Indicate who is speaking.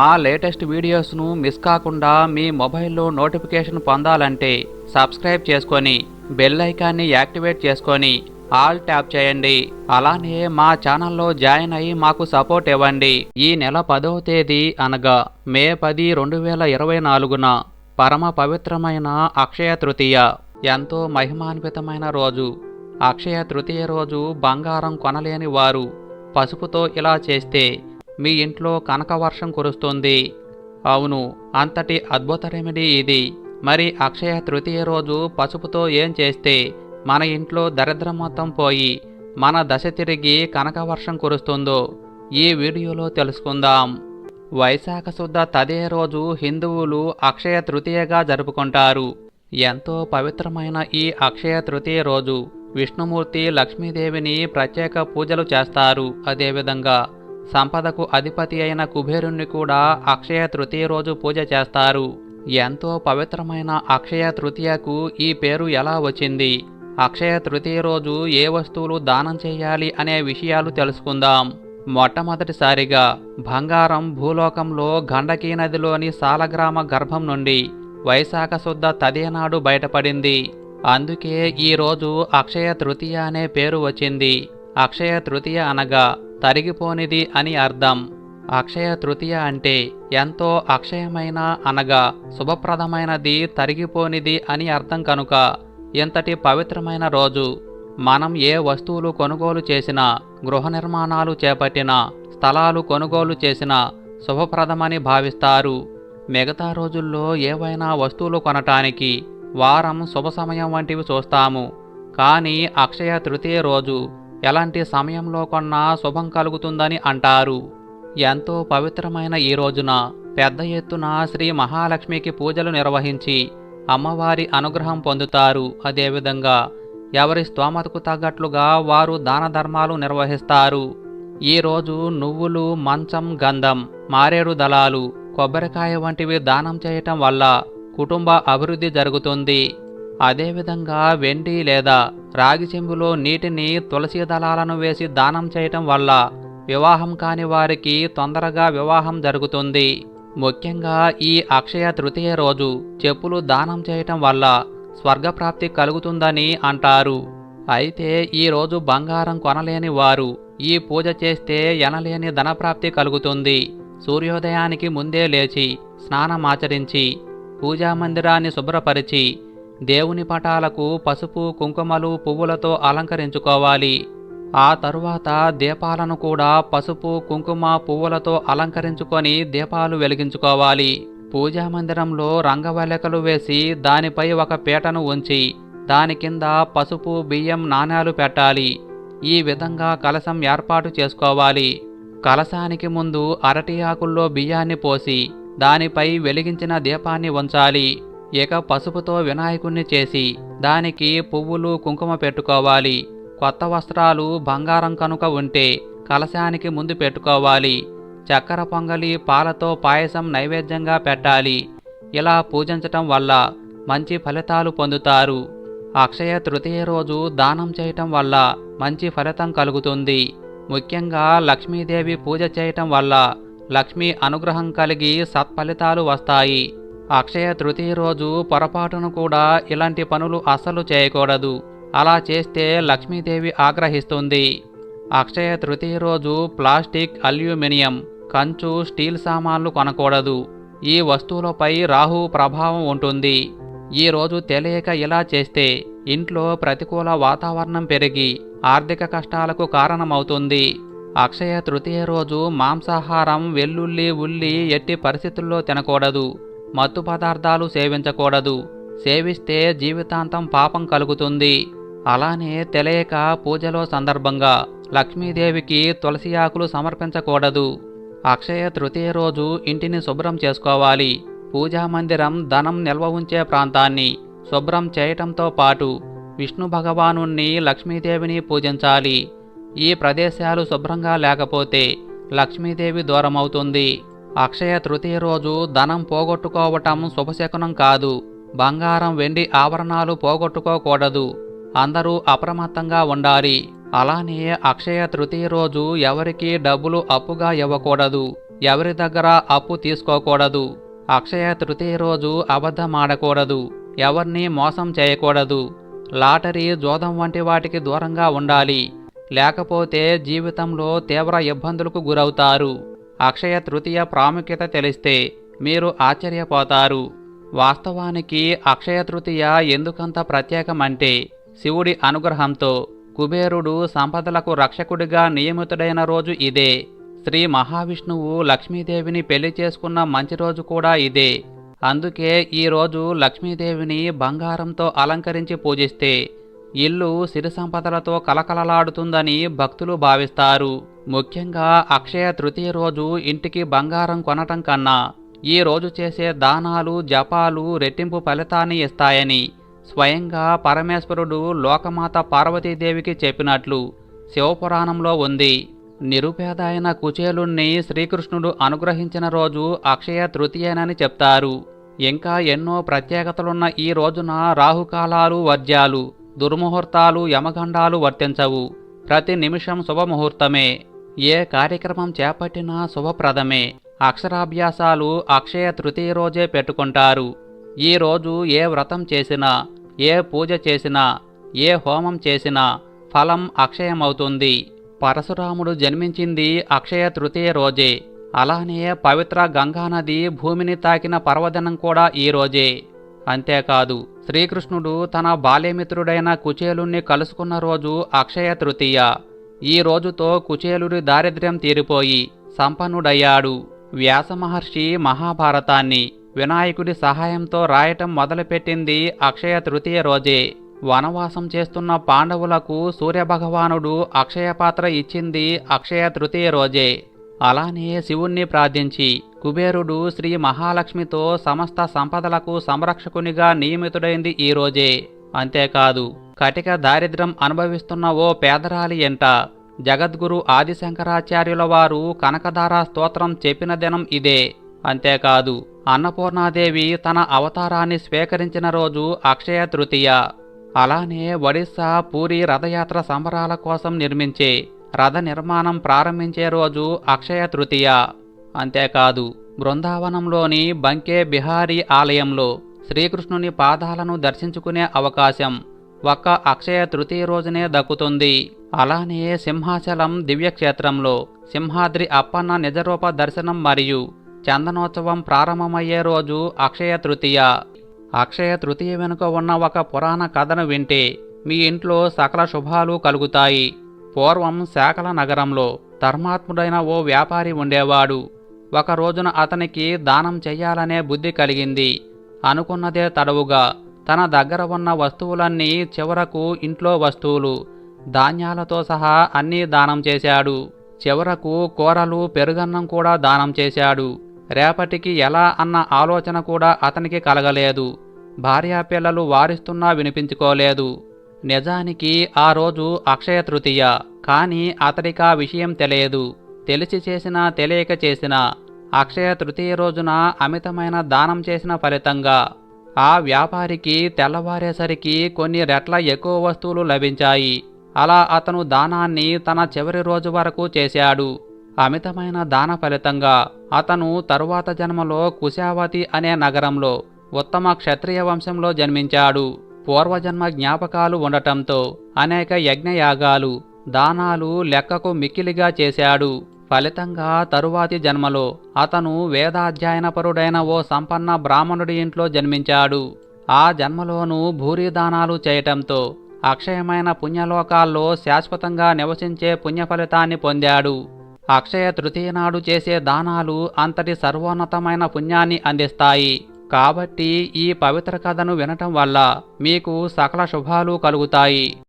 Speaker 1: మా latest వీడియోస్ను miss కాకుండా మీ మొబైల్లో నోటిఫికేషన్ పొందాలంటే సబ్స్క్రైబ్ చేసుకొని బెల్ ఐకాన్ని యాక్టివేట్ చేసుకొని ఆల్ ట్యాప్ చేయండి. అలానే మా ఛానల్లో జాయిన్ అయ్యి మాకు సపోర్ట్ ఇవ్వండి. ఈ నెల పదవ తేదీ అనగా మే పది రెండు వేల ఇరవై నాలుగున పరమ పవిత్రమైన అక్షయ తృతీయ. ఎంతో మహిమాన్వితమైన రోజు. అక్షయ తృతీయ రోజు బంగారం కొనలేని వారు పసుపుతో ఇలా చేస్తే మీ ఇంట్లో కనక వర్షం కురుస్తుంది. అవును అంతటి అద్భుత రెమెడీ ఇది. మరి అక్షయ తృతీయ రోజు పసుపుతో ఏం చేస్తే? మన ఇంట్లో దరిద్రం మొత్తం పోయి మన దశ తిరిగి కనక వర్షం కురుస్తుందో ఈ వీడియోలో తెలుసుకుందాం. వైశాఖ శుద్ధ తదే రోజు హిందువులు అక్షయ తృతీయగా జరుపుకుంటారు. ఎంతో పవిత్రమైన ఈ అక్షయ తృతీయ రోజు విష్ణుమూర్తి లక్ష్మీదేవిని ప్రత్యేక పూజలు చేస్తారు అదేవిధంగా సంపదకు అధిపతి అయిన కుబేరుణ్ణి కూడా అక్షయ తృతీయ రోజు పూజ చేస్తారు. ఎంతో పవిత్రమైన అక్షయ తృతీయకు ఈ పేరు ఎలా వచ్చింది? అక్షయ తృతీయ రోజు ఏ వస్తువులు దానం చేయాలి అనే విషయాలు తెలుసుకుందాం. మొట్టమొదటిసారిగా బంగారం భూలోకంలో గండకీ నదిలోని సాలగ్రామ గర్భం నుండి వైశాఖ శుద్ధ తదేనాడు బయటపడింది. అందుకే ఈరోజు అక్షయ తృతీయ అనే పేరు వచ్చింది. అక్షయ తృతీయ అనగా తరిగిపోనిది అని అర్థం. అక్షయ తృతీయ అంటే ఎంతో అక్షయమైన అనగా శుభప్రదమైనది తరిగిపోనిది అని అర్థం కనుక ఇంతటి పవిత్రమైన రోజు మనం ఏ వస్తువులు కొనుగోలు చేసినా గృహ నిర్మాణాలు చేపట్టినా స్థలాలు కొనుగోలు చేసినా శుభప్రదమని భావిస్తారు. మిగతా రోజుల్లో ఏవైనా వస్తువులు కొనటానికి వారం శుభ సమయం వంటివి చూస్తాము. కానీ అక్షయ తృతీయ రోజు ఎలాంటి సమయంలో కొన్నా శుభం కలుగుతుందని అంటారు. ఎంతో పవిత్రమైన ఈ రోజున పెద్ద ఎత్తున శ్రీ మహాలక్ష్మికి పూజలు నిర్వహించి అమ్మవారి అనుగ్రహం పొందుతారు. అదేవిధంగా ఎవరి స్తోమతకు తగ్గట్లుగా వారు దాన ధర్మాలు నిర్వహిస్తారు. ఈరోజు నువ్వులు మంచం గంధం మారేడు దళాలు కొబ్బరికాయ వంటివి దానం చేయటం వల్ల కుటుంబ అభివృద్ధి జరుగుతుంది. అదేవిధంగా వెండి లేదా రాగి చెంబులో నీటిని తులసి దళాలను వేసి దానం చేయటం వల్ల వివాహం కాని వారికి తొందరగా వివాహం జరుగుతుంది. ముఖ్యంగా ఈ అక్షయ తృతీయ రోజు చెప్పులు దానం చేయటం వల్ల స్వర్గప్రాప్తి కలుగుతుందని అంటారు. అయితే ఈరోజు బంగారం కొనలేని వారు ఈ పూజ చేస్తే ఎనలేని ధనప్రాప్తి కలుగుతుంది. సూర్యోదయానికి ముందే లేచి స్నానమాచరించి పూజా మందిరాన్ని శుభ్రపరిచి దేవుని పటాలకు పసుపు కుంకుమలు పువ్వులతో అలంకరించుకోవాలి. ఆ తరువాత దీపాలను కూడా పసుపు కుంకుమ పువ్వులతో అలంకరించుకొని దీపాలు వెలిగించుకోవాలి. పూజా మందిరంలో రంగవల్లికలు వేసి దానిపై ఒక పీటను ఉంచి దాని కింద పసుపు బియ్యం నాణేలు పెట్టాలి. ఈ విధంగా కలశం ఏర్పాటు చేసుకోవాలి. కలశానికి ముందు అరటి ఆకుల్లో బియ్యాన్ని పోసి దానిపై వెలిగించిన దీపాన్ని ఉంచాలి. ఇక పసుపుతో వినాయకుణ్ణి చేసి దానికి పువ్వులు కుంకుమ పెట్టుకోవాలి. కొత్త వస్త్రాలు బంగారం కనుక ఉంటే కలశానికి ముందు పెట్టుకోవాలి. చక్కెర పొంగలి పాలతో పాయసం నైవేద్యంగా పెట్టాలి. ఇలా పూజించటం వల్ల మంచి ఫలితాలు పొందుతారు. అక్షయ తృతీయ రోజు దానం చేయటం వల్ల మంచి ఫలితం కలుగుతుంది. ముఖ్యంగా లక్ష్మీదేవి పూజ చేయటం వల్ల లక్ష్మీ అనుగ్రహం కలిగి సత్ఫలితాలు వస్తాయి. అక్షయ తృతీయ రోజు పొరపాటును కూడా ఇలాంటి పనులు అస్సలు చేయకూడదు. అలా చేస్తే లక్ష్మీదేవి ఆగ్రహిస్తుంది. అక్షయ తృతీయ రోజు ప్లాస్టిక్ అల్యూమినియం కంచు స్టీల్ సామాన్లు కొనకూడదు. ఈ వస్తువులపై రాహు ప్రభావం ఉంటుంది. ఈ రోజు తెలియక ఇలా చేస్తే ఇంట్లో ప్రతికూల వాతావరణం పెరిగి ఆర్థిక కష్టాలకు కారణమవుతుంది. అక్షయ తృతీయ రోజు మాంసాహారం వెల్లుల్లి ఉల్లి ఎట్టి పరిస్థితుల్లో తినకూడదు. మత్తు పదార్థాలు సేవించకూడదు. సేవిస్తే జీవితాంతం పాపం కలుగుతుంది. అలానే తెలియక పూజలో సందర్భంగా లక్ష్మీదేవికి తులసి ఆకులు సమర్పించకూడదు. అక్షయ తృతీయ రోజు ఇంటిని శుభ్రం చేసుకోవాలి. పూజా మందిరం ధనం నిల్వ ఉంచే ప్రాంతాన్ని శుభ్రం చేయటంతో పాటు విష్ణు భగవాను లక్ష్మీదేవిని పూజించాలి. ఈ ప్రదేశాలు శుభ్రంగా లేకపోతే లక్ష్మీదేవి దూరమవుతుంది. అక్షయ తృతీయ రోజు ధనం పోగొట్టుకోవటం శుభశకునం కాదు. బంగారం వెండి ఆభరణాలు పోగొట్టుకోకూడదు. అందరూ అప్రమత్తంగా ఉండాలి. అలానే అక్షయ తృతీయ రోజు ఎవరికీ డబ్బులు అప్పుగా ఇవ్వకూడదు. ఎవరి దగ్గర అప్పు తీసుకోకూడదు. అక్షయ తృతీయ రోజు అబద్ధమాడకూడదు. ఎవరిని మోసం చేయకూడదు. లాటరీ జోదం వంటి వాటికి దూరంగా ఉండాలి. లేకపోతే జీవితంలో తీవ్ర ఇబ్బందులకు గురవుతారు. అక్షయ తృతీయ ప్రాముఖ్యత తెలిస్తే మీరు ఆశ్చర్యపోతారు. వాస్తవానికి అక్షయ తృతీయ ఎందుకంత ప్రత్యేకమంటే శివుడి అనుగ్రహంతో కుబేరుడు సంపదలకు రక్షకుడిగా నియమితుడైన రోజు ఇదే. శ్రీ మహావిష్ణువు లక్ష్మీదేవిని పెళ్ళి చేసుకున్న మంచి రోజు కూడా ఇదే. అందుకే ఈ రోజు లక్ష్మీదేవిని బంగారంతో అలంకరించి పూజిస్తే ఇల్లు సిరి సంపదలతో కలకలలాడుతుందని భక్తులు భావిస్తారు. ముఖ్యంగా అక్షయ తృతీయ రోజు ఇంటికి బంగారం కొనటం కన్నా ఈ రోజు చేసే దానాలు జపాలు రెట్టింపు ఫలితాన్ని ఇస్తాయని స్వయంగా పరమేశ్వరుడు లోకమాత పార్వతీదేవికి చెప్పినట్లు శివపురాణంలో ఉంది. నిరుపేద అయిన కుచేలుణ్ణి శ్రీకృష్ణుడు అనుగ్రహించిన రోజు అక్షయ తృతీయనని చెప్తారు. ఇంకా ఎన్నో ప్రత్యేకతలున్న ఈ రోజున రాహుకాలాలు వర్జ్యాలు దుర్ముహూర్తాలు యమగండాలు వర్తించవు. ప్రతి నిమిషం శుభముహూర్తమే. ఏ కార్యక్రమం చేపట్టినా శుభప్రదమే. అక్షరాభ్యాసాలు అక్షయ తృతీయ రోజే పెట్టుకుంటారు. ఈ రోజు ఏ వ్రతం చేసినా ఏ పూజ చేసినా ఏ హోమం చేసినా ఫలం అక్షయమవుతుంది. పరశురాముడు జన్మించింది అక్షయ తృతీయ రోజే. అలానే పవిత్ర గంగానది భూమిని తాకిన పర్వదినం కూడా ఈ రోజే. అంతేకాదు శ్రీకృష్ణుడు తన బాల్యమిత్రుడైన కుచేలుణ్ణి కలుసుకున్న రోజు అక్షయ తృతీయ. ఈ రోజుతో కుచేలుడి దారిద్ర్యం తీరిపోయి సంపన్నుడయ్యాడు. వ్యాస మహర్షి మహాభారతాన్ని వినాయకుడి సహాయంతో రాయటం మొదలుపెట్టింది అక్షయ తృతీయ రోజే. వనవాసం చేస్తున్న పాండవులకు సూర్యభగవానుడు అక్షయ పాత్ర ఇచ్చింది అక్షయ తృతీయ రోజే. అలానే శివుణ్ణి ప్రార్థించి కుబేరుడు శ్రీ మహాలక్ష్మితో సమస్త సంపదలకు సంరక్షకునిగా నియమితుడైంది ఈ రోజే. అంతేకాదు కటిక దారిద్ర్యం అనుభవిస్తున్న ఓ పేదరాలి ఎంట జగద్గురు ఆదిశంకరాచార్యుల వారు కనకధార స్తోత్రం చెప్పిన దినం ఇదే. అంతేకాదు అన్నపూర్ణాదేవి తన అవతారాన్ని స్వీకరించిన రోజు అక్షయ తృతీయ. అలానే ఒడిస్సా పూరి రథయాత్ర సంబరాల కోసం నిర్మించే రథ నిర్మాణం ప్రారంభించే రోజు అక్షయ తృతీయ. అంతేకాదు బృందావనంలోని బంకే బిహారీ ఆలయంలో శ్రీకృష్ణుని పాదాలను దర్శించుకునే అవకాశం ఒక్క అక్షయ తృతీయ రోజునే దక్కుతుంది. అలానే సింహాచలం దివ్యక్షేత్రంలో సింహాద్రి అప్పన్న నిజరూప దర్శనం మరియు చందనోత్సవం ప్రారంభమయ్యే రోజు అక్షయ తృతీయ. అక్షయ తృతీయ వెనుక ఉన్న ఒక పురాణ కథను వింటే మీ ఇంట్లో సకల శుభాలు కలుగుతాయి. పూర్వం శాకల నగరంలో ధర్మాత్ముడైన ఓ వ్యాపారి ఉండేవాడు. ఒక రోజున అతనికి దానం చెయ్యాలనే బుద్ధి కలిగింది. అనుకున్నదే తడవుగా తన దగ్గర ఉన్న వస్తువులన్నీ చివరకు ఇంట్లో వస్తువులు ధాన్యాలతో సహా అన్నీ దానం చేశాడు. చివరకు కూరలు పెరుగన్నం కూడా దానం చేశాడు. రేపటికి ఎలా అన్న ఆలోచన కూడా అతనికి కలగలేదు. భార్యా పిల్లలు వారిస్తున్నా వినిపించుకోలేదు. నిజానికి ఆ రోజు అక్షయ తృతీయ కానీ అతడికి ఆ విషయం తెలియదు. తెలిసి చేసినా తెలియక చేసినా అక్షయ తృతీయ రోజున అమితమైన దానం చేసిన ఫలితంగా ఆ వ్యాపారికి తెల్లవారేసరికి కొన్ని రెట్ల ఎక్కువ వస్తువులు లభించాయి. అలా అతను దానాన్ని తన చివరి రోజు వరకు చేశాడు. అమితమైన దాన ఫలితంగా అతను తరువాత జన్మలో కుశావతి అనే నగరంలో ఉత్తమ క్షత్రియ వంశంలో జన్మించాడు. పూర్వజన్మ జ్ఞాపకాలు ఉండటంతో అనేక యజ్ఞయాగాలు దానాలు లెక్కకు మిక్కిలిగా చేశాడు. ఫలితంగా తరువాతి జన్మలో అతను వేదాధ్యయనపరుడైన ఓ సంపన్న బ్రాహ్మణుడి ఇంట్లో జన్మించాడు. ఆ జన్మలోనూ భూరిదానాలు చేయటంతో అక్షయమైన పుణ్యలోకాల్లో శాశ్వతంగా నివసించే పుణ్య ఫలితాన్ని పొందాడు. అక్షయ తృతీయ నాడు చేసే దానాలు అంతటి సర్వోన్నతమైన పుణ్యాన్ని అందిస్తాయి. కాబట్టి ఈ పవిత్ర కథను వినటం వల్ల మీకు సకల శుభాలు కలుగుతాయి.